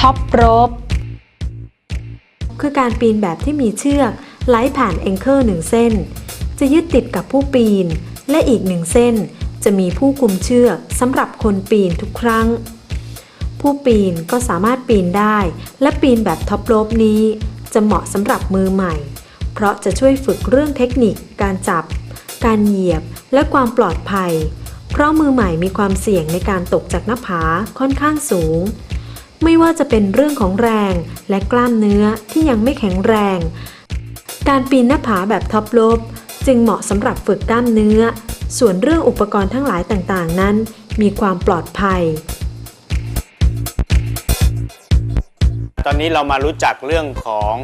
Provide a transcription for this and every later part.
ท็อปโรปคือการปีนแบบที่มีเชือกไหลผ่านแองเกิลหนึ่งเส้น จะยึดติดกับผู้ปีน และอีกหนึ่งเส้น จะมีผู้คุมเชือกสำหรับคนปีนทุกครั้ง ผู้ปีนก็สามารถปีนได้ และปีนแบบท็อปโรปนี้ จะเหมาะสำหรับมือใหม่ เพราะจะช่วยฝึกเรื่องเทคนิค การจับ การเหยียบและความปลอดภัย เพราะมือใหม่มีความเสี่ยงในการตกจากหน้าผาค่อนข้างสูง ไม่ว่าจะเป็นเรื่องของแรงและกล้ามเนื้อที่ยังไม่แข็งแรง การปีนหน้าผาแบบท็อปลบจึงเหมาะสำหรับฝึกกล้ามเนื้อ ส่วนเรื่องอุปกรณ์ทั้งหลายต่างๆ นั้น มีความปลอดภัย ตอนนี้เรามารู้จักเรื่องของ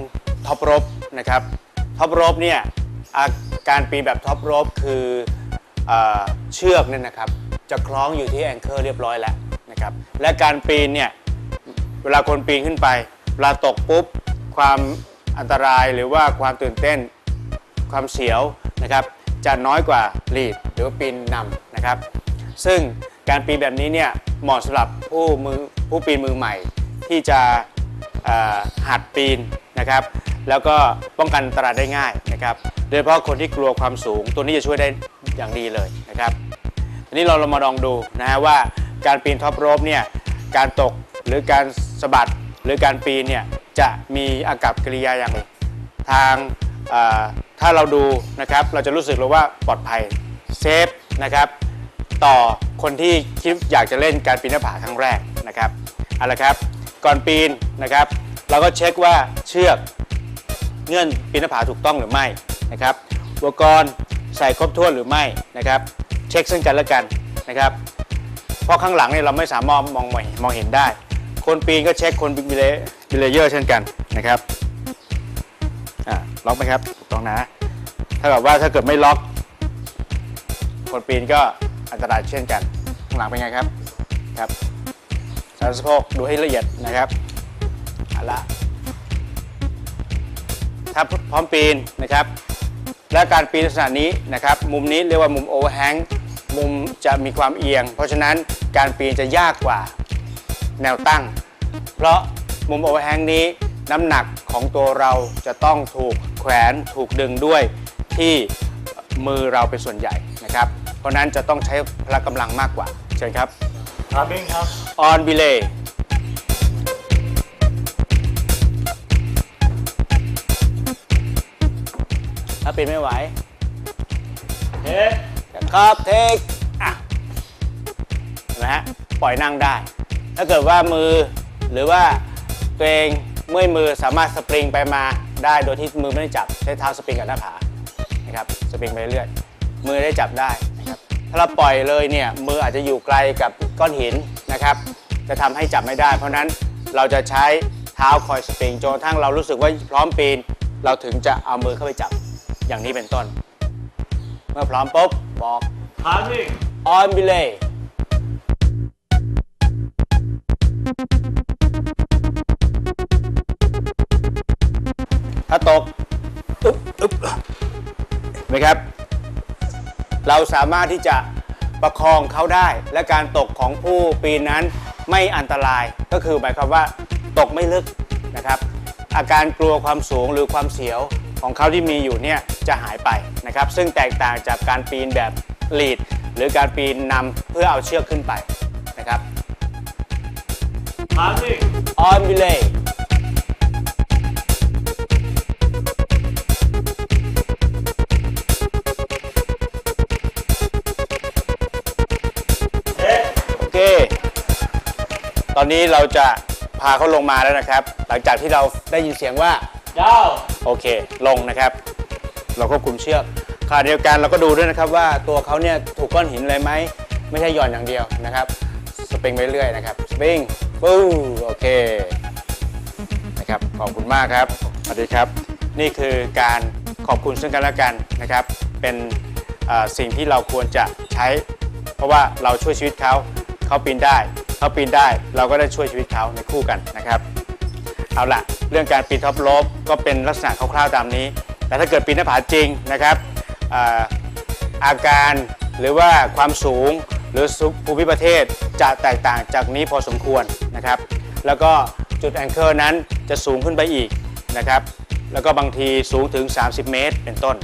ท็อปรปนะครับท็อปรปเนี่ยาการปีนแบบท็อปรปคือเออเชือกเนี่ยนะครับ จะคล้องอยู่ที่แองเกิลเรียบร้อยแล้วนะครับ และการปีนเนี่ย เวลาคนปีนขึ้นไปเวลาตกปุ๊บ ความอันตรายหรือว่าความตื่นเต้น ความเสียวนะครับจะน้อยกว่าลีดหรือว่าปีนนำนะครับ ซึ่งการปีนแบบนี้เนี่ยเหมาะสำหรับผู้มือผู้ปีนมือใหม่ ที่จะหัดปีนนะครับ แล้วก็ป้องกันอันตรายได้ง่ายนะครับโดยเฉพาะคนที่กลัวความสูง ตัวนี้จะช่วยได้อย่างดีเลยนะครับทีนี้เราเรามาลองดูนะฮะว่าการปีนท็อปโรปเนี่ยการตกหรือการสะบัดหรือการปีนเนี่ยจะมีอากับกิริยาอย่างทางถ้าเราดูนะครับเราจะรู้สึกเลยว่าปลอดภัยเซฟนะครับต่อคนที่คิดอยากจะเล่นการปีนหน้าผาครั้งแรกนะครับเอาละครับก่อนปีนนะครับ เราก็เช็คว่าเชือกเงื่อนปีนหน้าผาถูกต้องหรือไม่นะครับอุปกรณ์ใส่ครบถ้วนหรือไม่นะครับ เช็คซึ่งกันและกันนะครับ เพราะข้างหลังเนี่ยเราไม่สามารถมองมองเห็นได้ คนปีนก็เช็คคนบิเลบิเลเยอร์เช่นกันนะครับอะล็อกไหมครับต้องนะถ้ากับว่าถ้าเกิดไม่ล็อก คนปีนก็อันตรายเช่นกันข้างหลังเป็นไงครับครับสารสะโพกดูให้ละเอียดนะครับเอาละถ้าพร้อมปีนนะครับ และการปีนลักษณะนี้นะครับ มุมนี้เรียกว่ามุมโอเวอร์แฮงมุมจะมีความเอียง เพราะฉะนั้นการปีนจะยากกว่า แนวตั้ง เพราะมุมโอเวอร์แฮงนี้น้ำหนักของตัวเราจะต้องถูกแขวนถูกดึงด้วยที่มือเราเป็นส่วนใหญ่นะครับ เพราะฉะนั้นจะต้องใช้พละกำลังมากกว่า เชิญครับทามมิ่งครับ on belay ถ้าปีนไม่ไหวเฮ้ครับเทคอะเห็นไหมฮะปล่อยนั่งได้ ถ้าเกิดว่ามือหรือว่าตัวเองเมื่อยมือสามารถสปริงไปมาได้โดยที่มือไม่ได้จับใช้เท้าสปริงกับหน้าผานะครับสปริงไปเรื่อยมือได้จับได้นะครับถ้าเราปล่อยเลยเนี่ยมืออาจจะอยู่ไกลกับก้อนหินนะครับ จะทำให้จับไม่ได้ เพราะนั้นเราจะใช้เท้าคอยสปริงจนกระทั่งเรารู้สึกว่าพร้อมปีน เราถึงจะเอามือเข้าไปจับอย่างนี้เป็นต้น เมื่อพร้อมปุ๊บบอกทามมิ่ง on belay ถ้าตกอึ๊บอึ๊บเห็นไหมครับ เราสามารถที่จะประคองเขาได้ และการตกของผู้ปีนนั้นไม่อันตรายก็คือหมายความว่าตกไม่ลึกนะครับ อาการกลัวความสูงหรือความเสียวของเขาที่มีอยู่เนี่ยจะหายไปนะครับ ซึ่งแตกต่างจากการปีนแบบลีด หรือการปีนนำเพื่อเอาเชือกขึ้นไป ทามมิ่ง on belay เฮ้โอเค ตอนนี้เราจะพาเขาลงมาแล้วนะครับ หลังจากที่เราได้ยินเสียงว่าดาวโอเค ลงนะครับ เราควบคุมเชือกขณะเดียวกันเราก็ดูด้วยนะครับว่าตัวเขาเนี่ยถูกก้อนหินอะไรไหม ไม่ใช่หย่อนอย่างเดียวนะครับ สปริงไปเรื่อยนะครับ สปริง ปู้โอเคนะครับขอบคุณมากครับสวัสดีครับ นี่คือการขอบคุณซึ่งกันและกันนะครับ เป็นสิ่งที่เราควรจะใช้ เพราะว่าเราช่วยชีวิตเขาเขาปีนได้เขาปีนได้เราก็ได้ช่วยชีวิตเขาในคู่กันนะครับ เอาละเรื่องการปีนท็อปโลฟก็เป็นลักษณะคร่าวๆตามนี้แต่ถ้าเกิดปีนหน้าผาจริงนะครับออาการหรือว่าความสูง หรือภูมิประเทศจะแตกต่างจากนี้พอสมควรนะครับ แล้วก็จุดแองเกิลนั้นจะสูงขึ้นไปอีกนะครับ แล้วก็บางทีสูงถึง 30 เมตร เป็นต้น